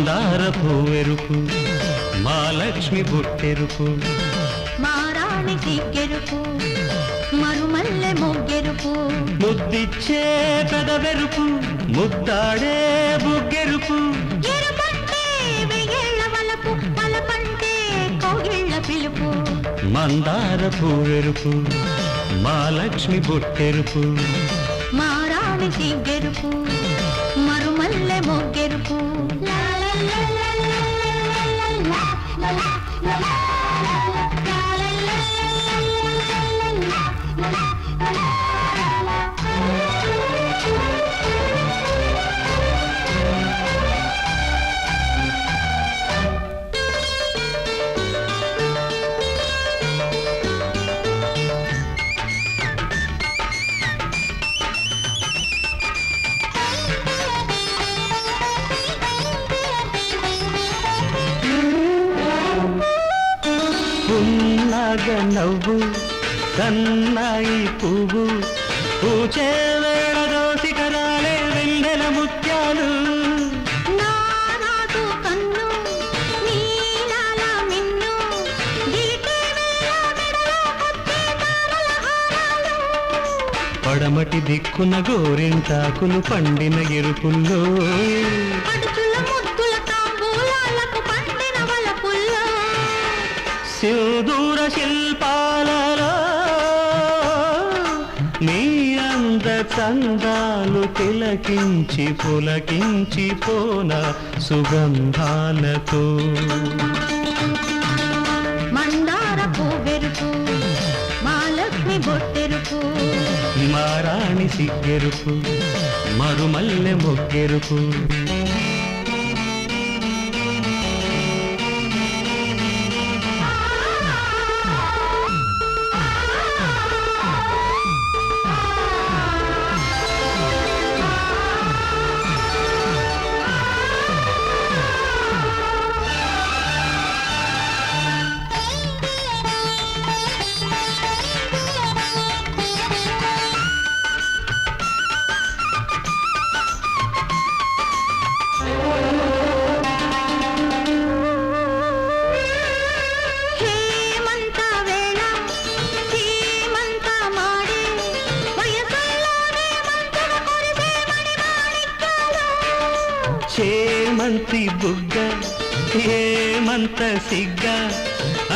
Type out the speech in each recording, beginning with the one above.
మందార పువ్వెరుపు మా లక్ష్మి బుట్టెరుపు. మా రాణి సిగ్గెరుపు మరుమల్లె మొగ్గెరుపు. ముద్దిచ్చే పెదవెరుపు ముద్దాడే బుగ్గెరుపు. మందార పూవెరుపు మా లక్ష్మి బుట్టెరుపు. మా రాణి సిగ్గెరుపు మరుమల్లె నవ్వు కన్నాయి పువ్వు. పూచే వేళ దోసికరాలే వెన్నెల ముత్యాలు. పడమటి దిక్కున గోరింటాకులు పండిన ఎరుపుల్లో. సిల్దూర శిల్పాలలో చందాలు తిలకించి పులకించి పోన సుగంధాలతో. మందార పువ్వెరుపు మాలక్ష్మి బొట్టెరుపు. మారాణి సిగ్గెరుపు మరుమల్లె మొగ్గెరుపు. చేమంతి బుగ్గ ఏమంత సిగ్గ?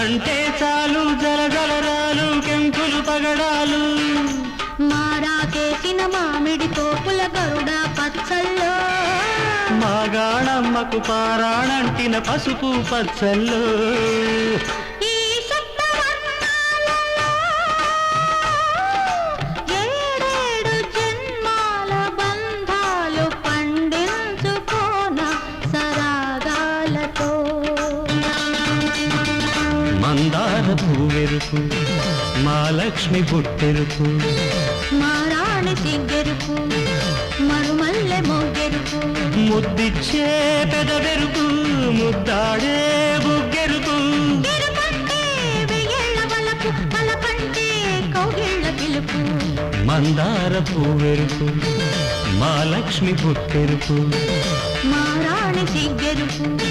అంటే చాలు జలజలరాలు కెంపులు పగడాలు. మారాకేసిన మామిడి తోపుల గరుడ పచ్చల్లో. మాగాణమ్మకు పారాణంటిన పసుపు పచ్చల్లో. మందార పువ్వెరుపు మా లక్ష్మి పుట్టెరుపు. మా రాణి సిగ్గెరుపు మరుమల్లె మొగ్గెరుపు. ముద్దిచ్చే పెదవెరుపు ముద్దాడే బుగ్గెరుపు. మందార పువ్వెరుపు మా లక్ష్మి పుట్టెరుపు. మా రాణి సిగ్గెరుపు